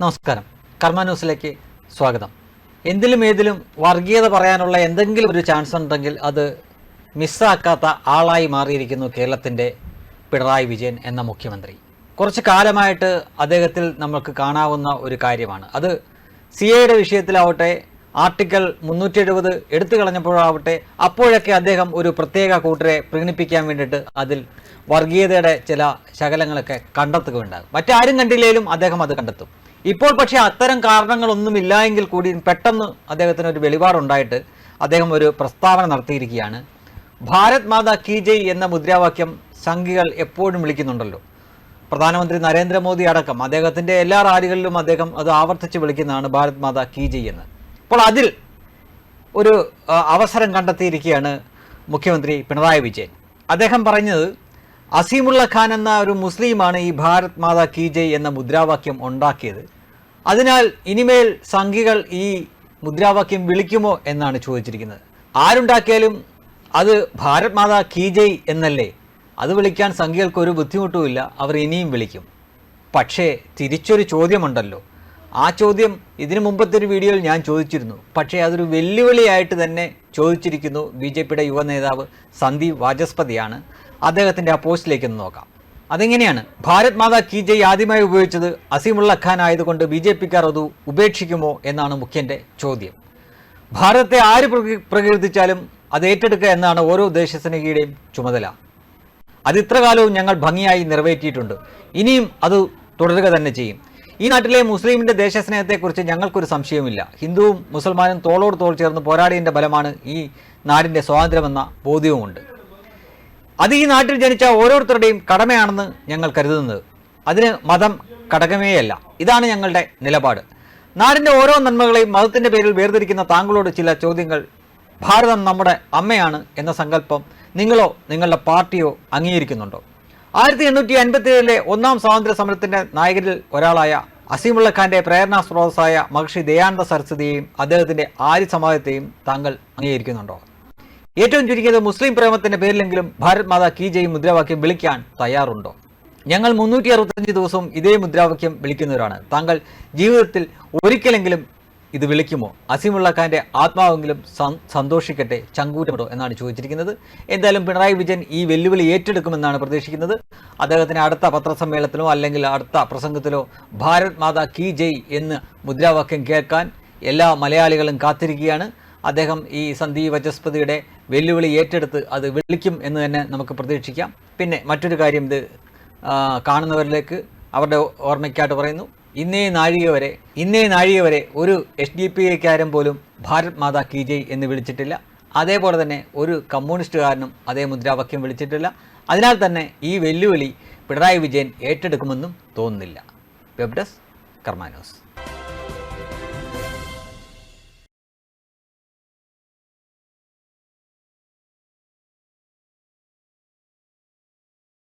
നമസ്കാരം. കർമ്മ ന്യൂസിലേക്ക് സ്വാഗതം. എന്തിലും ഏതിലും വർഗീയത പറയാനുള്ള എന്തെങ്കിലും ഒരു ചാൻസ് ഉണ്ടെങ്കിൽ അത് മിസ്സാക്കാത്ത ആളായി മാറിയിരിക്കുന്നു കേരളത്തിന്റെ പിണറായി വിജയൻ എന്ന മുഖ്യമന്ത്രി. കുറച്ച് കാലമായിട്ട് അദ്ദേഹത്തിൽ നമുക്ക് കാണാവുന്ന ഒരു കാര്യമാണ്. അത് സി എയുടെ വിഷയത്തിലാവട്ടെ ആർട്ടിക്കിൾ മുന്നൂറ്റി എഴുപത് എടുത്തു കളഞ്ഞപ്പോഴാവട്ടെ അപ്പോഴൊക്കെ അദ്ദേഹം ഒരു പ്രത്യേക കൂട്ടരെ പ്രീണിപ്പിക്കാൻ വേണ്ടിയിട്ട് അതിൽ വർഗീയതയുടെ ചില ശകലങ്ങളൊക്കെ കണ്ടെത്തുകയുണ്ടാകും മറ്റാരും കണ്ടില്ലെങ്കിലും അദ്ദേഹം അത് കണ്ടെത്തും. ഇപ്പോൾ പക്ഷേ അത്തരം കാരണങ്ങളൊന്നുമില്ല എങ്കിൽ കൂടി പെട്ടെന്ന് അദ്ദേഹത്തിന് ഒരു വെളിപാടുണ്ടായിട്ട് അദ്ദേഹം ഒരു പ്രസ്താവന നടത്തിയിരിക്കുകയാണ്. ഭാരത് മാതാ കി ജയ് എന്ന മുദ്രാവാക്യം സംഘികൾ എപ്പോഴും വിളിക്കുന്നുണ്ടല്ലോ. പ്രധാനമന്ത്രി നരേന്ദ്രമോദി അടക്കം അദ്ദേഹത്തിന്റെ എല്ലാ റാലികളിലും അദ്ദേഹം അത് ആവർത്തിച്ച് വിളിക്കുന്നതാണ് ഭാരത് മാതാ കി ജയ് എന്ന്. അപ്പോൾ അതിൽ ഒരു അവസരം കണ്ടെത്തിയിരിക്കുകയാണ് മുഖ്യമന്ത്രി പിണറായി വിജയൻ. അദ്ദേഹം പറഞ്ഞത് അസീമുള്ള ഖാൻ എന്ന ഒരു മുസ്ലിമാണ് ഈ ഭാരത് മാതാ കി ജയ് എന്ന മുദ്രാവാക്യം ഉണ്ടാക്കിയത്. അതിനാൽ ഇനിമേൽ സംഘികൾ ഈ മുദ്രാവാക്യം വിളിക്കുമോ എന്നാണ് ചോദിച്ചിരിക്കുന്നത്. ആരുണ്ടാക്കിയാലും അത് ഭാരത് മാതാ കി ജയ് എന്നല്ലേ? അത് വിളിക്കാൻ സംഘികൾക്ക് ഒരു ബുദ്ധിമുട്ടുമില്ല അവർ ഇനിയും വിളിക്കും. പക്ഷേ തിരിച്ചൊരു ചോദ്യമുണ്ടല്ലോ. ആ ചോദ്യം ഇതിനു മുമ്പത്തെ ഒരു വീഡിയോയിൽ ഞാൻ ചോദിച്ചിരുന്നു. പക്ഷേ അതൊരു വെല്ലുവിളിയായിട്ട് തന്നെ ചോദിച്ചിരിക്കുന്നു ബി ജെ പിയുടെ യുവ നേതാവ് സന്ദീപ് വാചസ്പതിയാണ്. അദ്ദേഹത്തിന്റെ ആ പോസ്റ്റിലേക്കൊന്ന് നോക്കാം. അതെങ്ങനെയാണ്? ഭാരത് മാതാ കി ജയ് ആദ്യമായി ഉപയോഗിച്ചത് അസീമുള്ള ഖാൻ ആയതുകൊണ്ട് ബി ജെ പിക്കാർ അത് ഉപേക്ഷിക്കുമോ എന്നാണ് മുഖ്യന്റെ ചോദ്യം. ഭാരതത്തെ ആര് പ്രകീ- പ്രകീർത്തിച്ചാലും അത് ഏറ്റെടുക്കുക എന്നാണ് ഓരോ ദേശസ്നേഹിയുടെയും ചുമതല. അതിത്ര കാലവും ഞങ്ങൾ ഭംഗിയായി നിറവേറ്റിയിട്ടുണ്ട്. ഇനിയും അത് തുടരുക തന്നെ ചെയ്യും. ഈ നാട്ടിലെ മുസ്ലിമിന്റെ ദേശസ്നേഹത്തെക്കുറിച്ച് ഞങ്ങൾക്കൊരു സംശയവുമില്ല. ഹിന്ദുവും മുസൽമാനും തോളോട് തോൾ ചേർന്ന് പോരാടിയതിന്റെ ബലമാണ് ഈ നാടിന്റെ സ്വാതന്ത്ര്യമെന്ന ബോധ്യവുമുണ്ട്. അത് ഈ നാട്ടിൽ ജനിച്ച ഓരോരുത്തരുടെയും കടമയാണെന്ന് ഞങ്ങൾ കരുതുന്നത്. അതിന് മതം ഘടകമേയല്ല. ഇതാണ് ഞങ്ങളുടെ നിലപാട്. നാടിന്റെ ഓരോ നന്മകളെയും മതത്തിന്റെ പേരിൽ വേർതിരിക്കുന്ന താങ്കളോട് ചില ചോദ്യങ്ങൾ. ഭാരതം നമ്മുടെ അമ്മയാണ് എന്ന സങ്കല്പം നിങ്ങളോ നിങ്ങളുടെ പാർട്ടിയോ അംഗീകരിക്കുന്നുണ്ടോ? ആയിരത്തി എണ്ണൂറ്റി അൻപത്തി ഏഴിലെ ഒന്നാം സ്വാതന്ത്ര്യ സമരത്തിന്റെ നായകരിൽ ഒരാളായ അസീമുള്ള ഖാന്റെ പ്രേരണാ സ്രോതസ്സായ മഹർഷി ദയാനന്ദ സരസ്വതിയെയും അദ്ദേഹത്തിന്റെ ആര്യ സമാജത്തെയും താങ്കൾ അംഗീകരിക്കുന്നുണ്ടോ? ഏറ്റവും ചുരുങ്ങിയത് മുസ്ലിം പ്രേമത്തിന്റെ പേരിലെങ്കിലും ഭാരത് മാതാ കി ജയ് മുദ്രാവാക്യം വിളിക്കാൻ തയ്യാറുണ്ടോ? ഞങ്ങൾ മുന്നൂറ്റി അറുപത്തഞ്ച് ദിവസവും ഇതേ മുദ്രാവാക്യം വിളിക്കുന്നവരാണ്. താങ്കൾ ജീവിതത്തിൽ ഒരിക്കലെങ്കിലും ഇത് വിളിക്കുമോ? അസീമുള്ള ഖാന്റെ ആത്മാവെങ്കിലും സന്തോഷിക്കട്ടെ ചങ്കൂറ്റമിടോ എന്നാണ് ചോദിച്ചിരിക്കുന്നത്. എന്തായാലും പിണറായി വിജയൻ ഈ വെല്ലുവിളി ഏറ്റെടുക്കുമെന്നാണ് പ്രതീക്ഷിക്കുന്നത്. അദ്ദേഹത്തിന് അടുത്ത പത്രസമ്മേളനത്തിലോ അല്ലെങ്കിൽ അടുത്ത പ്രസംഗത്തിലോ ഭാരത് മാതാ കി ജയ് എന്ന് മുദ്രാവാക്യം കേൾക്കാൻ എല്ലാ മലയാളികളും കാത്തിരിക്കുകയാണ്. അദ്ദേഹം ഈ സന്ദീപ് വചസ്പതിയുടെ വെല്ലുവിളി ഏറ്റെടുത്ത് അത് വിളിക്കും എന്ന് തന്നെ നമുക്ക് പ്രതീക്ഷിക്കാം. പിന്നെ മറ്റൊരു കാര്യം ഇത് കാണുന്നവരിലേക്ക് അവരുടെ ഓർമ്മയ്ക്കായിട്ട് പറയുന്നു. ഇന്നേ നാഴിക വരെ ഇന്നേ നാഴിക വരെ ഒരു എസ് ഡി പി ഐക്കാരൻ പോലും ഭാരത് മാതാ കി ജയ് എന്ന് വിളിച്ചിട്ടില്ല. അതേപോലെ തന്നെ ഒരു കമ്മ്യൂണിസ്റ്റുകാരനും അതേ മുദ്രാവാക്യം വിളിച്ചിട്ടില്ല. അതിനാൽ തന്നെ ഈ വെല്ലുവിളി പിണറായി വിജയൻ ഏറ്റെടുക്കുമെന്നും തോന്നുന്നില്ല. വെബ്ഡസ് കർമാനോസ്